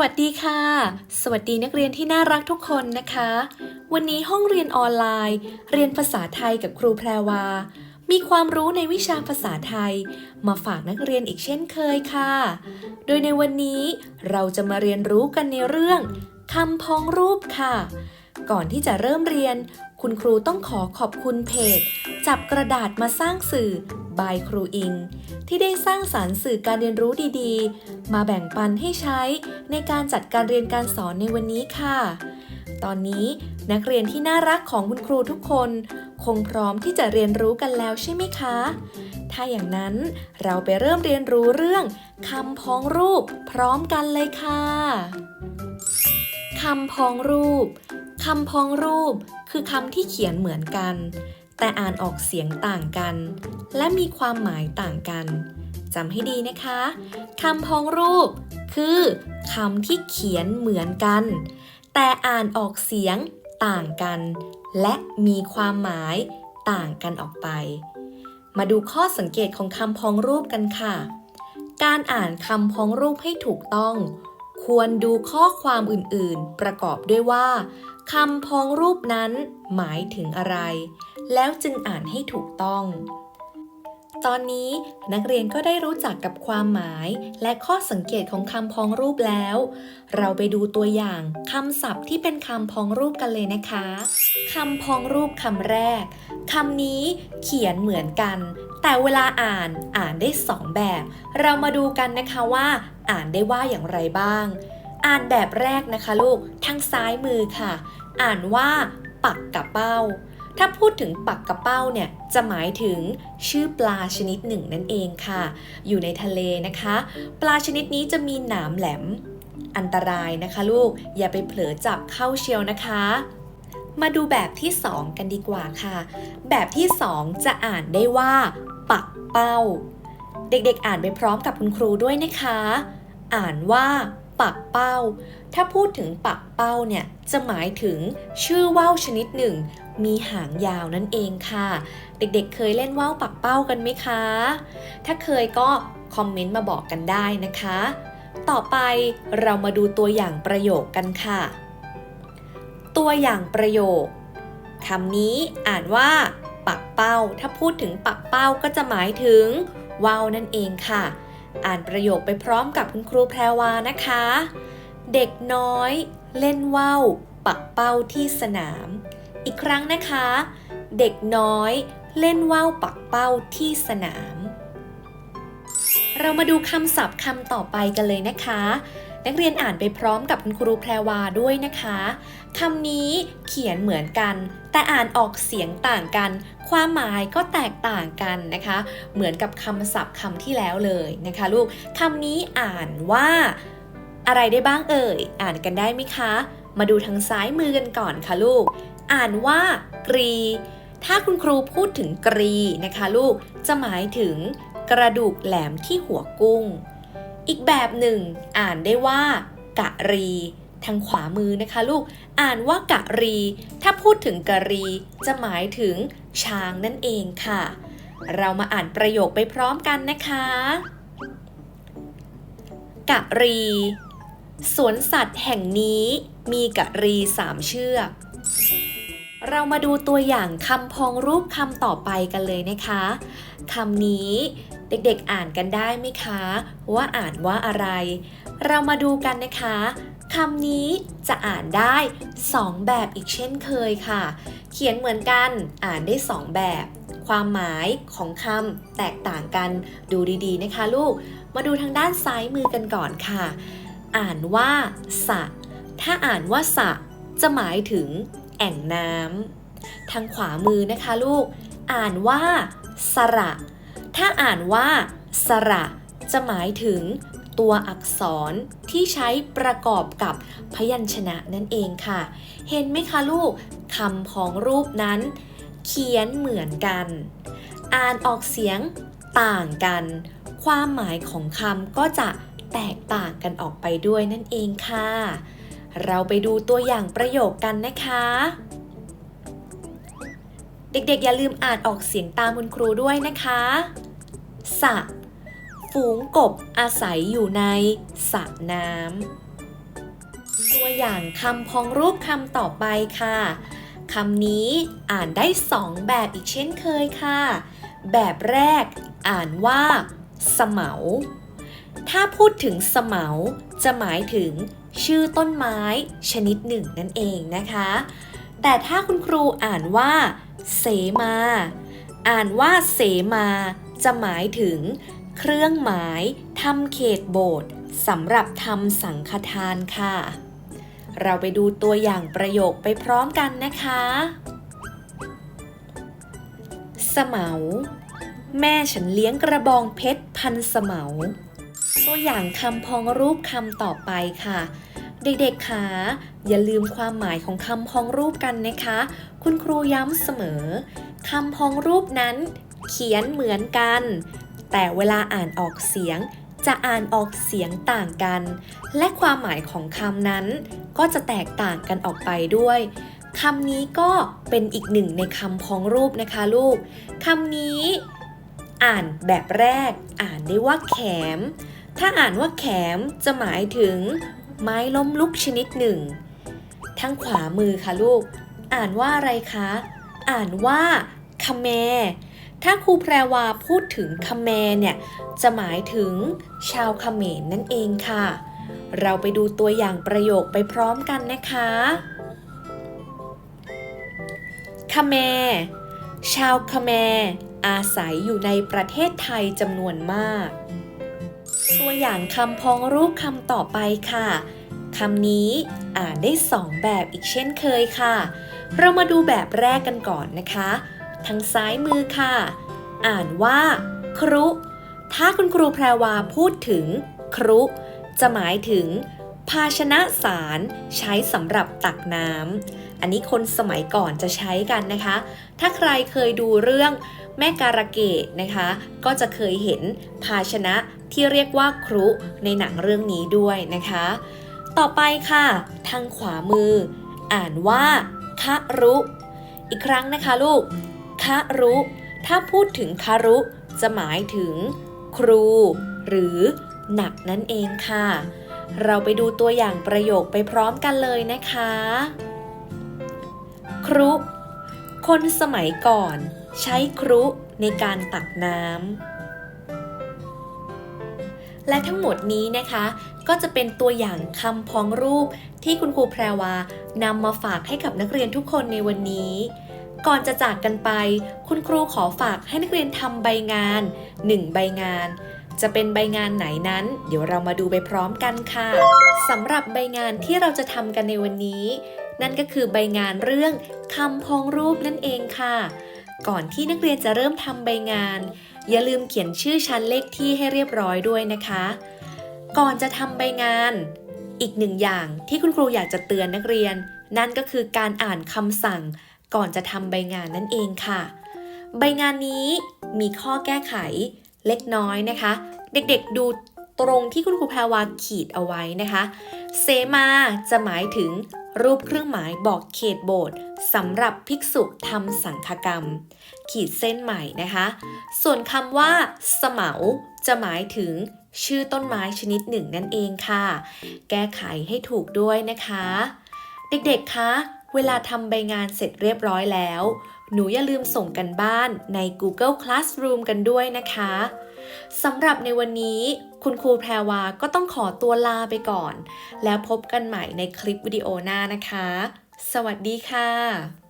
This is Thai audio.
วัสดีค่ะ สวัสดีนักเรียนที่น่ารักทุกคนนะคะ วันนี้ห้องเรียนออนไลน์ เรียนภาษาไทยกับครูแพรวา มีความรู้ในวิชาภาษาไทย มาฝากนักเรียนอีกเช่นเคยค่ะ โดยในวันนี้เราจะมาเรียนรู้กันในเรื่องคำพ้องรูปค่ะ ก่อนที่จะเริ่มเรียน คุณครูต้องขอขอบคุณเพจ จับกระดาษมาสร้างสื่อ บายครูอิง ที่ได้สร้างสารรค์สื่อการเรียนรู้ดีๆ มาแบ่งปันให้ใช้ในการจัดการเรียนการสอนในวันนี้ค่ะ ตอนนี้นักเรียนที่น่ารักของคุณครูทุกคน คงพร้อมที่จะเรียนรู้กันแล้วใช่ไหมคะ ถ้าอย่างนั้นเราไปเริ่มเรียนรู้เรื่องคำพ้องรูปพร้อมกันเลยค่ะคำพ้องรูปคำพ้องรูปคือคำที่เขียนเหมือนกัน แต่อ่านออกเสียงต่างกัน และมีความหมายต่างกันจำให้ดีนะคะคำพ้องรูป คือคำที่เขียนเหมือนกัน แต่อ่านออกเสียงต่างกัน และมีความหมายต่างกันออกไป มาดูข้อสังเกตของคำพ้องรูปกันค่ะ การอ่านคำพ้องรูปให้ถูกต้อง ควรดูข้อความอื่นๆ ประกอบด้วยว่าคำพ้องรูปนั้นหมายถึงอะไร แล้วจึงอ่านให้ถูกต้อง ตอนนี้นักเรียนก็ได้รู้จักกับความหมาย และข้อสังเกตของคำพ้องรูปแล้ว เราไปดูตัวอย่างคำศัพท์ที่เป็นคำพ้องรูปกันเลยนะคะคำพ้องรูปคำแรกคำนี้เขียนเหมือนกัน แต่เวลาอ่านอ่านได้สองแบบ เรามาดูกันนะคะว่า อ่านได้ว่าอย่างไรบ้าง อ่านแบบแรกนะคะลูกทางซ้ายมือค่ะ อ่านว่า ปักกระเป้า ถ้าพูดถึงปักกระเป้าเนี่ยจะหมายถึงชื่อปลาชนิดหนึ่งนั่นเองค่ะ อยู่ในทะเลนะคะ ปลาชนิดนี้จะมีหนามแหลม อันตรายนะคะลูก อย่าไปเผลอจับเข้าเชียวนะคะ มาดูแบบที่ 2 กันดีกว่าค่ะ แบบที่ 2 จะอ่านได้ว่า ปักเป้า เด็กๆ อ่านไปพร้อมกับคุณครูด้วยนะคะ อ่านว่า ปักเป้า ถ้าพูดถึงปักเป้าเนี่ยจะหมายถึงชื่อว่าวชนิดหนึ่ง มีหางยาวนั่นเองค่ะ เด็กๆเคยเล่นว่าวปักเป้ากันไหมคะ ถ้าเคยก็คอมเมนต์มาบอกกันได้นะคะ ต่อไปเรามาดูตัวอย่างประโยคกันค่ะ ตัวอย่างประโยคคำนี้อ่านว่า ปักเป้า ถ้าพูดถึงปักเป้าก็จะหมายถึงว่าวนั่นเองค่ะ อ่านประโยคไปพร้อมกับคุณครูแพรวานะคะ เด็กน้อย เล่นว่าวปักเป้าที่สนาม อีกครั้งนะคะ เด็กน้อย เล่นว่าวปักเป้าที่สนาม เรามาดูคำศัพท์คำต่อไปกันเลยนะคะ นักเรียนอ่านไปพร้อมกับคุณครูแพรวาด้วยนะคะคำนี้เขียนเหมือนกัน แต่อ่านออกเสียงต่างกัน ความหมายก็แตกต่างกันนะคะ เหมือนกับคำศัพท์คำที่แล้วเลยนะคะลูกคำนี้อ่านว่าอะไรได้บ้างเอ่ย อ่านกันได้ไหมคะ มาดูทางซ้ายมือกันก่อนค่ะลูก อ่านว่ากรี ถ้าคุณครูพูดถึงกรีนะคะลูก จะหมายถึงกระดูกแหลมที่หัวกุ้ง อีกแบบหนึ่ง อ่านได้ว่า กะรี ทางขวามือนะคะลูก อ่านว่ากะรี ถ้าพูดถึงกะรี จะหมายถึงช้างนั่นเองค่ะ เรามาอ่านประโยคไปพร้อมกันนะคะ กะรี สวนสัตว์แห่งนี้มีกะรีสามเชือกเรามาดูตัวอย่างคำพองรูปคำต่อไปกันเลยนะคะ คำนี้ เด็กๆอ่านกันได้ไหมคะ ว่าอ่านว่าอะไร เรามาดูกันนะคะคำนี้จะอ่านได้ 2 แบบอีกเช่นเคยค่ะ เขียนเหมือนกันอ่านได้ 2 แบบ ความหมายของคำแตกต่างกันดูดีๆนะคะลูก มาดูทางด้านซ้ายมือกันก่อนค่ะ อ่านว่าสระถ้าอ่านว่าสระจะหมายถึง แอ่งน้ำทางขวามือนะคะลูก อ่านว่า สระ ถ้าอ่านว่า สระ จะหมายถึงตัวอักษรที่ใช้ประกอบกับพยัญชนะนั่นเองค่ะ เห็นไหมคะลูกคำพ้องรูปนั้น เขียนเหมือนกัน อ่านออกเสียงต่างกัน ความหมายของคำก็จะแตกต่างกันออกไปด้วยนั่นเองค่ะ เราไปดูตัวอย่างประโยคกันนะคะ เด็กๆ อย่าลืมอ่านออกเสียงตามคุณครูด้วยนะคะ สระฝูงกบอาศัยอยู่ในสระน้ำตัวอย่างคำพ้องรูปคำต่อไปค่ะคำนี้อ่านได้สองแบบอีกเช่นเคยค่ะ แบบแรกอ่านว่าสมเหมาถ้าพูดถึงสมเหมาจะหมายถึงชื่อต้นไม้ชนิดหนึ่งนั่นเองนะคะ แต่ถ้าคุณครูอ่านว่า เสมา อ่านว่าเสมา จะหมายถึง เครื่องหมายทำเขตโบสถ์สำหรับทำสังฆทานค่ะ เราไปดูตัวอย่างประโยคไปพร้อมกันนะคะ สมเหมาแม่ฉันเลี้ยงกระบองเพชรพันสมเหมาตัวอย่างคำพองรูปคำต่อไปค่ะ เด็กๆคะอย่าลืมความหมายของคำพองรูปกันนะคะ คุณครูย้ำเสมอ คำพ้องรูปนั้น เขียนเหมือนกัน แต่เวลาอ่านออกเสียง จะอ่านออกเสียงต่างกัน และความหมายของคำนั้น ก็จะแตกต่างกันออกไปด้วยคำนี้ก็เป็นอีกหนึ่งในคำพ้องรูปนะคะลูกคำนี้ อ่านแบบแรก อ่านได้ว่าแขม ถ้าอ่านว่าแขมจะหมายถึง ไม้ล้มลุกชนิดหนึ่ง ทั้งขวามือค่ะลูก อ่านว่าอะไรคะ อ่านว่า คาแมถ้าครูแพรวาพูดถึงคาแมเนี่ยจะหมายถึงชาวคเมรนั่นเองค่ะ เราไปดูตัวอย่างประโยคไปพร้อมกันนะคะคาแมชาวคาแมอาศัยอยู่ในประเทศไทยจำนวนมาก ตัวอย่างคำพ้องรูปคำต่อไปค่ะคำนี้อ่านได้สองแบบอีกเช่นเคยค่ะ เรามาดูแบบแรกกันก่อนนะคะ ทางซ้ายมือค่ะ อ่านว่า ครุ ถ้าคุณครูแพรวาพูดถึง ครุ จะหมายถึง ภาชนะสารใช้สำหรับตักน้ำอันนี้คนสมัยก่อนจะใช้กันนะคะ ถ้าใครเคยดูเรื่องแม่การะเกดนะคะ ก็จะเคยเห็นภาชนะที่เรียกว่าครุในหนังเรื่องนี้ด้วยนะคะ ต่อไปค่ะ ทางขวามือ อ่านว่าคะรุ อีกครั้งนะคะลูก คะรุ ถ้าพูดถึงคารุ จะหมายถึง ครู หรือ หนักนั่นเองค่ะ เราไปดูตัวอย่างประโยคไปพร้อมกันเลยนะคะ ครุ คนสมัยก่อน ใช้ครุในการตักน้ำและทั้งหมดนี้นะคะ ก็จะเป็นตัวอย่างคำพ้องรูปที่คุณครูแพรวานำมาฝากให้กับนักเรียนทุกคนในวันนี้ ก่อนจะจากกันไป คุณครูขอฝากให้นักเรียนทำใบงาน 1 ใบงาน จะเป็นใบงานไหนนั้น เดี๋ยวเรามาดูไปพร้อมกันค่ะสำหรับใบงานที่เราจะทำกันในวันนี้ นั่นก็คือใบงานเรื่องคำพ้องรูปนั่นเองค่ะ ก่อนที่นักเรียนจะเริ่มทำใบงาน อย่าลืมเขียนชื่อชั้นเลขที่ให้เรียบร้อยด้วยนะคะ ก่อนจะทำใบงาน อีกหนึ่งอย่างที่คุณครูอยากจะเตือนนักเรียน นั่นก็คือการอ่านคำสั่ง ก่อนจะทำใบงานนั่นเองค่ะ ใบงานนี้มีข้อแก้ไขเล็กน้อยนะคะ เด็กๆดูตรงที่คุณครูแพรวาขีดเอาไว้นะคะ เสมาจะหมายถึงรูปเครื่องหมายบอกเขตโบสถ์สำหรับภิกษุทำสังฆกรรม ขีดเส้นใหม่นะคะ ส่วนคำว่าสมเหมาจะหมายถึงชื่อต้นไม้ชนิดหนึ่งนั่นเองค่ะ แก้ไขให้ถูกด้วยนะคะ เด็กๆ คะ เวลาทำใบงานเสร็จเรียบร้อยแล้ว หนูอย่าลืมส่งกันบ้านใน Google Classroom กันด้วยนะคะสำหรับในวันนี้ คุณครูแพรวาก็ต้องขอตัวลาไปก่อน แล้วพบกันใหม่ในคลิปวิดีโอหน้านะคะ สวัสดีค่ะ